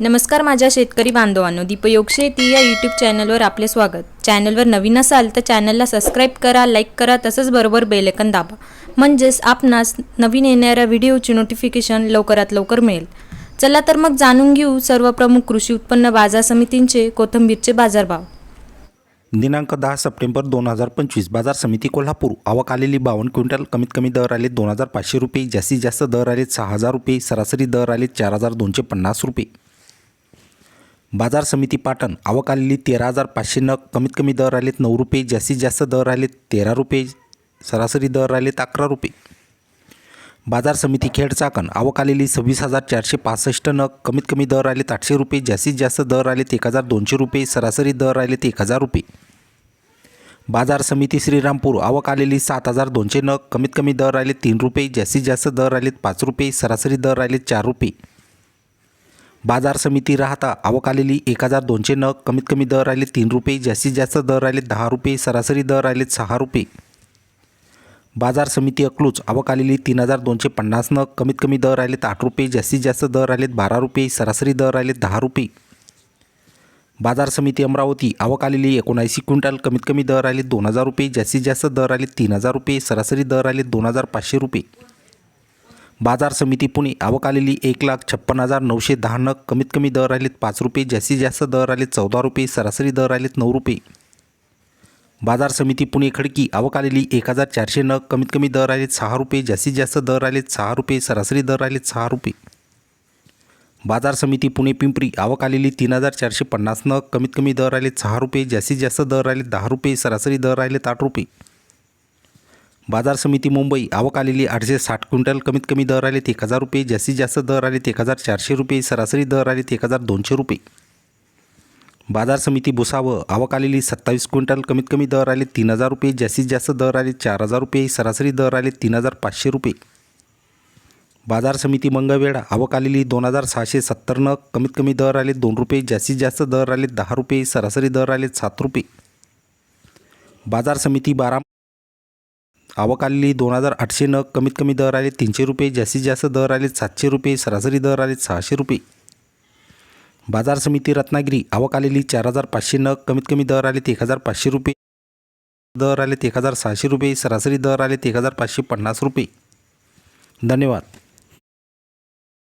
नमस्कार माझ्या शेतकरी बांधवांनो दीपयोग शेती या यूट्यूब चॅनलवर आपले स्वागत. चॅनलवर नवीन असाल तर चॅनलला सबस्क्राईब करा लाईक करा तसंच बरोबर बेलेकन दाबा. म्हणजेच आपणास नवीन येणाऱ्या व्हिडिओची नोटिफिकेशन लवकरात लवकर मिळेल. चला तर मग जाणून घेऊ सर्व प्रमुख कृषी उत्पन्न बाजार समितींचे कोथंबीरचे बाजारभाव. दिनांक दहा सप्टेंबर दोन हजार पंचवीस बाजार समिती कोल्हापूर. आवक आलेली बावन्न क्विंटल कमीत कमी दर आले दोन हजार पाचशे रुपये जास्तीत जास्त दर आले सहा हजार रुपये सरासरी दर आले चार हजार दोनशे पन्नास रुपये. बाजार समिती पाटण आवक आलेली तेरा हजार पाचशे नग कमीत कमी दर आलेत नऊ रुपये जास्तीत जास्त दर आलेत तेरा रुपये सरासरी दर आलेत अकरा रुपये. बाजार समिती खेड चाकण आवक आलेली सव्वीस हजार चारशे पासष्ट नग कमीत कमी दर आलेत आठशे रुपये जास्तीत जास्त दर आलेत एक हजार दोनशे रुपये सरासरी दर आलेत एक हजार रुपये. बाजार समिती श्रीरामपूर आवक आलेली सात हजार दोनशे नग कमीत कमी दर आले तीन रुपये जास्तीत जास्त दर आलेत पाच रुपये सरासरी दर आलेत चार रुपये. बाजार समिती राहता आवक आलेली एक हजार दोनशे नग कमीत कमी दर आले तीन रुपये जास्तीत जास्त दर आले दहा रुपये सरासरी दर आलेत सहा रुपये. बाजार समिती अकलूज आवक आलेली तीन हजार दोनशे पन्नास नग कमीत कमी दर आलेत आठ रुपये जास्तीत जास्त दर आलेत बारा रुपये सरासरी दर आले दहा रुपये. बाजार समिती अमरावती आवक आलेली एकोणऐंशी क्विंटल कमीत कमी दर आले दोन हजार रुपये जास्तीत जास्त दर आले तीन हजार रुपये सरासरी दर आले दोन हजार पाचशे रुपये. बाजार समिती पुणे आवक आलेली एक लाख छप्पन हजार नऊशे दहा नग. कमीत कमी दर आलेत पाच रुपये जास्तीत जास्त दर आलेत चौदा रुपये सरासरी दर आलेत नऊ रुपये. बाजार समिती पुणे खडकी आवक आलेली एक हजार चारशे नग. कमीत कमी दर आलेत सहा रुपये जास्तीत जास्त दर आलेत सहा रुपये सरासरी दर आलेत सहा रुपये. बाजार समिती पुणे पिंपरी आवक आलेली तीन हजार चारशे पन्नास नग. कमीत कमी दर आलेत सहा रुपये जास्तीत जास्त दर आलेत दहा रुपये सरासरी दर आलेत आठ रुपये. बाजार समिती मुंबई आवक आलेली आठशे साठ क्विंटल कमीत कमी दर आले एक हजार रुपये जास्तीत जास्त दर आले एक हजार चारशे रुपये सरासरी दर आले एक हजार दोनशे रुपये. बाजार समिती भुसावळ आवक आलेली सत्तावीस क्विंटल कमीत कमी दर आले तीन हजार रुपये जास्तीत जास्त दर आले चार हजार रुपये सरासरी दर आले तीन हजार पाचशे रुपये. बाजार समिती मंगळवेढा आवक आलेली दोन हजार सहाशे सत्तर न कमीत कमी दर आले दोन रुपये जास्तीत जास्त दर आले दहा रुपये सरासरी दर आले सात रुपये. बाजार समिती बारा आवक आलेली दोन हजार आठशे नग कमीत कमी दर आले तीनशे रुपये जास्तीत जास्त दर आले सातशे रुपये सरासरी दर आले सहाशे रुपये. बाजार समिती रत्नागिरी आवक आलेली चार हजार पाचशे नग कमीत कमी दर आले एक हजार पाचशे रुपये दर आले एक हजार सहाशे रुपये सरासरी दर आले एक हजार पाचशे पन्नास रुपये. धन्यवाद.